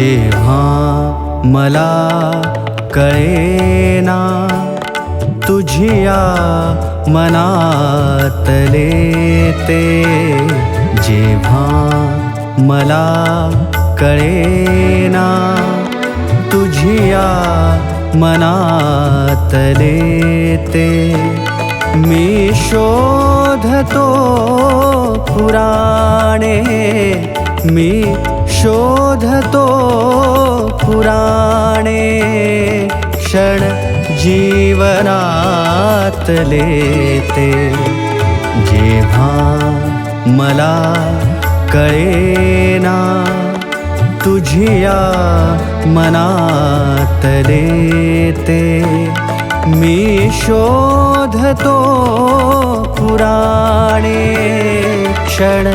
जेव्हा मला कळेना तुझिया मनातले ते जेव्हा मला कळेना तुझिया मनातले ते मी शोधतो पुराणे मी शोधतो पुराणे क्षण जीवनातले ते जेव्हा मला कळेना तुझिया मनातले ते मी शोधतो पुराणे क्षण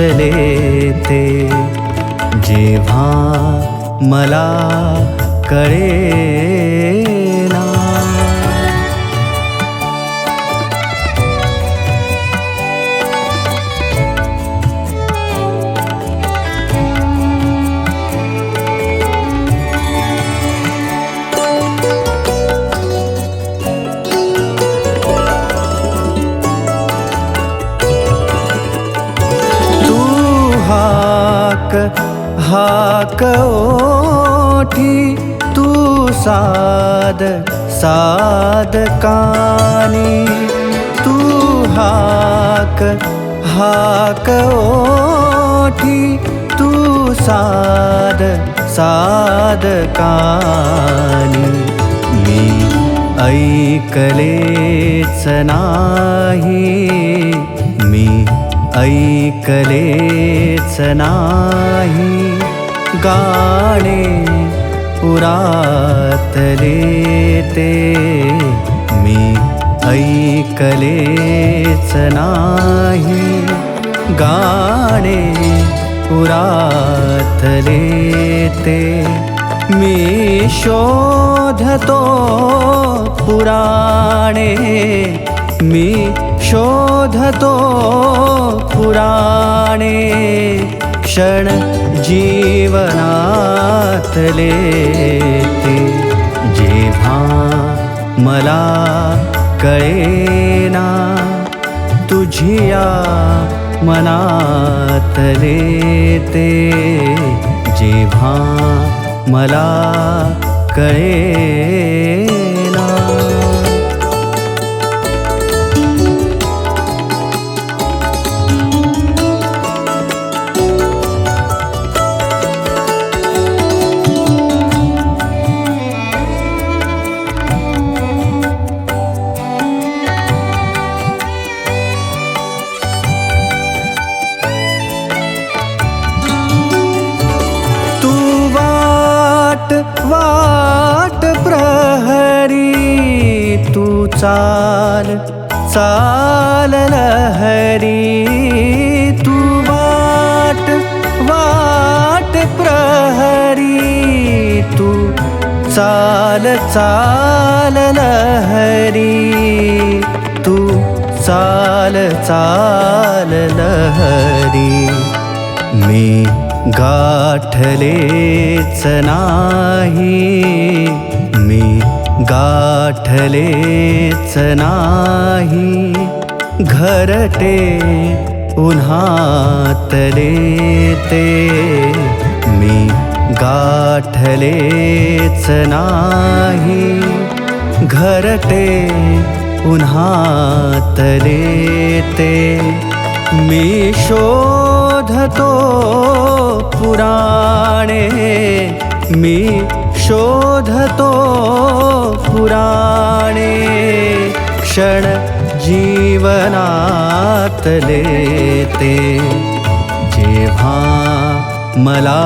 जीवनातले ते. जेव्हा मला कळे हाक ओठी तू साध साध कानी तू हाक हाक ओठी तू साध साध कानी। मी ऐकलेच नाही मी ऐकलेच नाही। गाणे पुरातले ते मी ऐकलेच नाही. गाणे पुरातले ते मी शोधतो पुराणे. मी शोधतो पुराणे. क्षण जीवनातले ते जेव्हा मला कळेना तुझिया मनातले ते जेव्हा मला कळेना चाल चाल लहरी तू वाट वाट प्रहरी तू। चाल चाल लहरी तू। चाल चाल लहरी मी गाठलेच नाही मी गाठलेच नाही घरटे उन्हातले ते मी गाठलेच नाही घरटे उन्हातले ते मी शोधतो पुराणे मी शोधतो पुराणे क्षण जीवनातले ते जेव्हा मला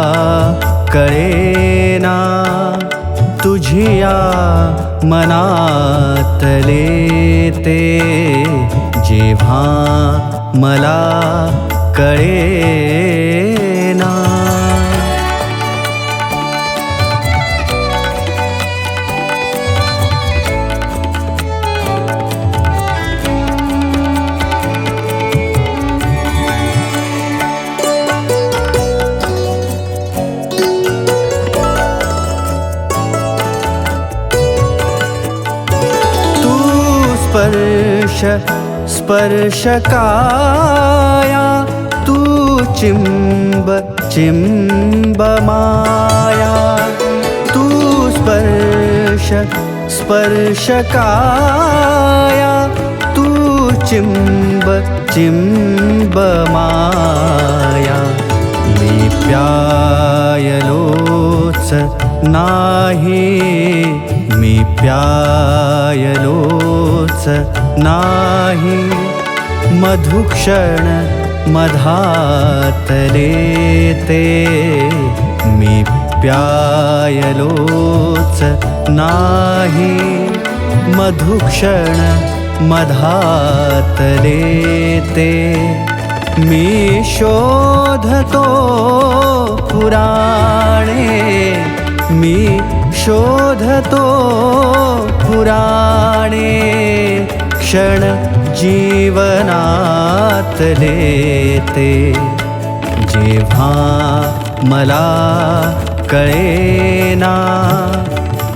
कळेना तुझिया मनातले ते जेव्हा मला कळेना स्पर्श स्पर्शकाया तु चिम्ब चिम्ब माया तु स्पर्श स्पर्शकाया तु चिम्ब चिम्ब माया प्यायलो नाहि नहि प्यायलो प्यायलोच नाही. मधुक्षण मधातले ते मी प्यायलोच नाही. मधुक्षण मधातले ते मी शोधतो पुराणे. मी शोधतो पुराणे क्षण जीवनातले ते जेव्हा मला कळेना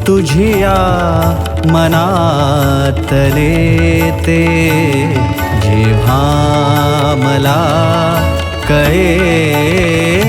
तुझिया मनातले ते जेव्हा मला कळे